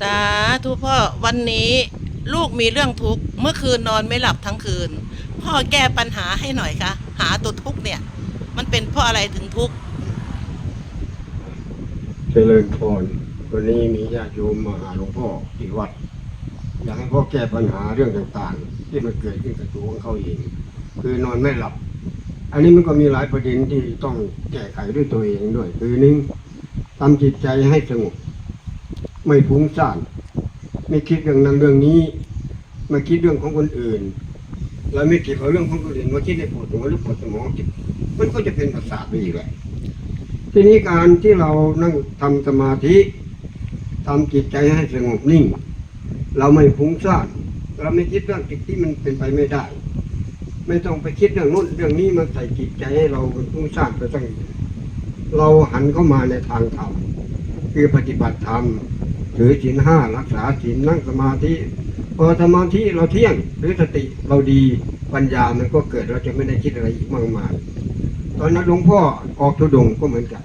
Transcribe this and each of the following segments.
สาธุพ่อวันนี้ลูกมีเรื่องทุกข์เมื่อคืนนอนไม่หลับทั้งคืน พ่อแก้ปัญหาให้หน่อยคะหาตัวทุกข์เนี่ย มันเป็นเพราะอะไรถึงทุกข์เจริญพรวันนี้มีญาติโยมมาหาหลวงพ่อที่วัด อยากให้พ่อแก้ปัญหาเรื่องต่างๆ ที่มันเกิดขึ้นกับตัวของเขาเอง คือนอนไม่หลับ อันนี้มันก็มีหลายประเด็นที่ต้องแก้ไขด้วยตัวเองด้วย คือหนึ่งทำจิตใจให้สงบ ไม่ฟุ้งซ่านไม่คิดเรื่องนั้นเรื่องนี้ไม่คิดเรื่องของคนอื่นแล้วไม่เก็บเอาเรื่องของคนอื่นมาคิดในปวดหัวหรือปวดสมองมันก็จะเป็นประสาทไปอีกแหละทีนี้การที่เรานั่งทำสมาธิทำจิตใจให้สงบนิ่ง เราไม่ฟุ้งซ่านเราไม่คิดเรื่องจิตที่มันเป็นไปไม่ได้ ไม่ต้องไปคิดเรื่องนู้นเรื่องนี้มาใส่จิตใจให้เราฟุ้งซ่านไปตั้งเราหันเข้ามาในทางธรรมคือปฏิบัติธรรม ถือศีลห้ารักษาศีลนั่งสมาธิพอสมาธิเราเที่ยงหรือสติเราดีปัญญามันก็เกิดเราจะไม่ได้คิดอะไรอีกมากมายตอนนั้นหลวงพ่อออกทุดงก็เหมือนกัน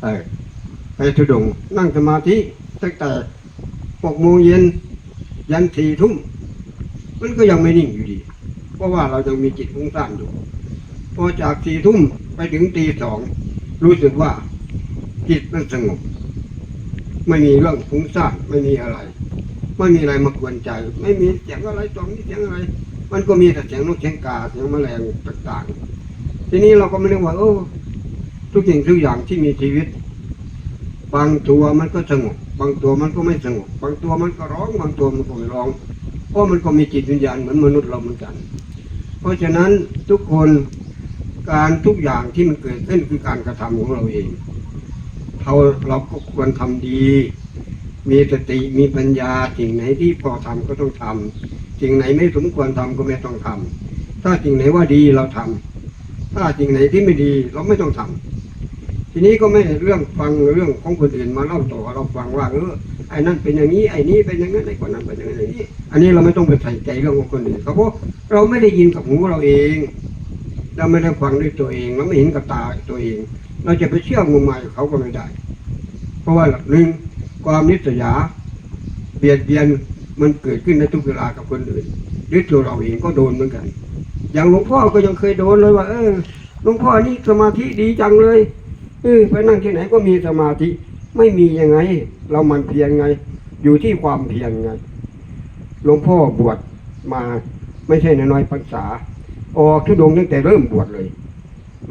ไปไปทุดงนั่งสมาธิตั้งแต่หกโมงเย็นยันสี่ทุ่มมันก็ยังไม่นิ่งอยู่ดี เพราะว่าเรายังมีจิตฟุ้งซ่านอยู่พอจากสี่ทุ่มไปถึงตีสองรู้สึกว่าจิตมันสงบ ไม่มีเรื่องฟุ้งซ่านไม่มีอะไร ไม่มีอะไรมากวนใจ ไม่มีเสียงอะไรตรงนี้เสียงอะไร มันก็มีแต่เสียงนกเสียงกาเสียงแมลงต่างๆ ทีนี้เราก็ไม่เรียกว่าโอ้ทุกสิ่งทุกอย่างที่มีชีวิต บางตัวมันก็สงบบางตัวมันก็ไม่สงบบางตัวมันก็ร้องบางตัวมันก็ไม่ร้อง เพราะมันก็มีจิตวิญญาณเหมือนมนุษย์เราเหมือนกัน เพราะฉะนั้นทุกคนการทุกอย่างที่มันเกิดขึ้นคือการกระทำของเราเอง เราเราก็ควรทำดี มีสติมีปัญญาสิ่งไหนที่พอทำก็ต้องทำสิ่งไหนไม่สมควรทำก็ไม่ต้องทำถ้าสิ่งไหนว่าดีเราทำถ้าสิ่งไหนที่ไม่ดีเราไม่ต้องทำทีนี้ก็ไม่เรื่องฟังเรื่องของคนอื่นมาเล่าต่อเราฟังว่าเออไอ้นั่นเป็นอย่างนี้ไอ้นี้เป็นอย่างนั้นไอ้คนนั้นเป็นอย่างนั้นไอ้นี้ อันนี้เราไม่ต้องไปใส่ใจเรื่องของคนอื่นเขาเพราะเราไม่ได้ยินกับหูเราเอง เราไม่ได้ฟังด้วยตัวเอง เราไม่เห็นกับตาตัวเอง เราจะไปเชื่องมงายกับเขาก็ไม่ได้ เพราะว่าหนึ่งความนิสยาเบียดเบียนมันเกิดขึ้นในทุกเวลากับคนอื่นหรือตัวเราเองก็โดนเหมือนกัน อย่างหลวงพ่อก็ยังเคยโดนเลยว่า เออหลวงพ่อนี่สมาธิดีจังเลยเออไปนั่งที่ไหนก็มีสมาธิไม่มียังไง เรามันเพียรไง อยู่ที่ความเพียรไงหลวงพ่อบวชมาไม่ใช่น้อยๆพรรษาออกทุดงตั้งแต่เริ่มบวชเลย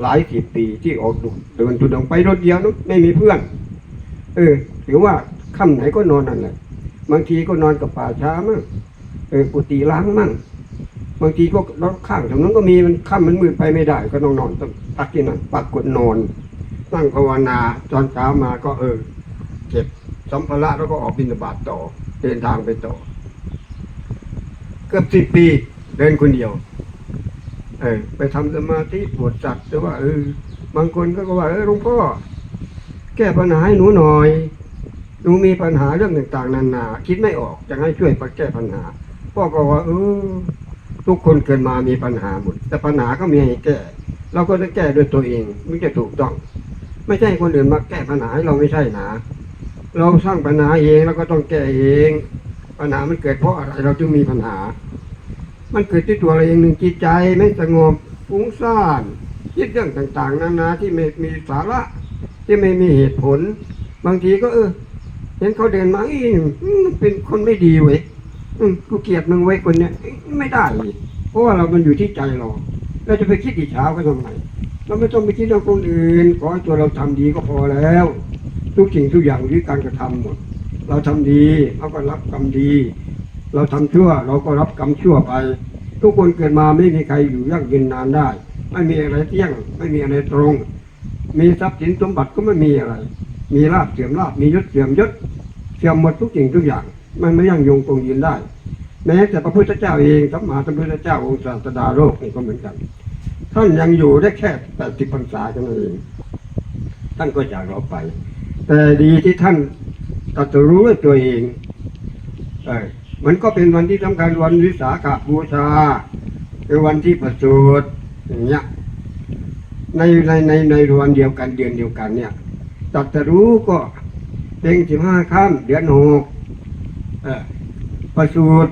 หลายสิบปีที่ออกเดินทุดงไปรถเดียวนะไม่มีเพื่อน เออหรือว่าค่ำไหนก็นอนนั่นแหละบางทีก็นอนกับป่าช้ามั่งเออกุฏิล้างมั่งบางทีก็รถข้างถนนก็มีมันค่ำมันมืดไปไม่ได้ ก็ต้องนอนต้องตักที่นั่นปักกดนอนนั่งภาวนาตอนเช้ามาก็เออ เก็บสัมภาระแล้วก็ออกบินบาตต่อ เดินทางไปต่อ เกือบสิบปีเดินคนเดียว ไปทำสมาธิปวดจัดแต่ว่าเออบางคนก็ว่าเออหลวงพ่อแก้ปัญหาให้หนูหน่อยหนูมีปัญหาเรื่องต่างๆนานาคิดไม่ออกจะให้ช่วยแก้ปัญหาพ่อก็ว่าเออทุกคนเกิดมามีปัญหาหมดแต่ปัญหาก็มีให้แก้ เราก็ต้องแก้ด้วยตัวเองมันจะถูกต้อง ไม่ใช่คนอื่นมาแก้ปัญหาให้เราไม่ใช่นะเราสร้างปัญหาเองแล้วก็ต้องแก้เอง ปัญหามันเกิดเพราะอะไรเราจึงมีปัญหา มันเกิดที่ตัวเราเองหนึ่งจิตใจไม่สงบฟุ้งซ่านคิดเรื่องต่างๆนานาที่ไม่มีสาระที่ไม่มีเหตุผล บางทีก็เออ เห็นเขาเดินมาอ้ยอืมเป็นคนไม่ดีเว้ยกูเกลียดมึงไว้คนเนี้ยไม่ได้เพราะว่าเรามันอยู่ที่ใจเราเราจะไปคิดอิจฉาก็ทำไมเราไม่ต้องไปคิดเรื่องคนอื่นขอให้ตัวเราทำดีก็พอแล้ว ทุกสิ่งทุกอย่างอยู่ที่การกระทำหมด เราทำดีเราก็รับกรรมดี เราทำชั่วเราก็รับกรรมชั่วไป ทุกคนเกิดมาไม่มีใครอยู่ยั่งยืนนานได้ ไม่มีอะไรเที่ยง ไม่มีอะไรตรง มีทรัพย์สินสมบัติก็ไม่มีอะไร มีลาบเสื่อมลาบมียศเสื่อมยศเสื่อมหมดทุกสิ่งทุกอย่าง มันไม่ยั่งยงคงยืนได้ แม้แต่พระพุทธเจ้าเองสัมมาสัมพุทธเจ้าองค์ศาสดาโลกนี่ก็เหมือนกันท่านยังอยู่ได้แค่แปดสิบพรรษาเท่านั้นเองท่านก็จากเราไป แต่ดีที่ท่านตรัสรู้ด้วยตัวเองเออ มันก็เป็นวันที่สำคัญวันวิสาขบูชาเป็นวันที่ประสูติอย่างเงี้ยในในในในวันเดียวกันเดือนเดียวกันเนี่ยตรัสรู้ก็เป็นสิบห้าค่ำเดือนหกประสูตร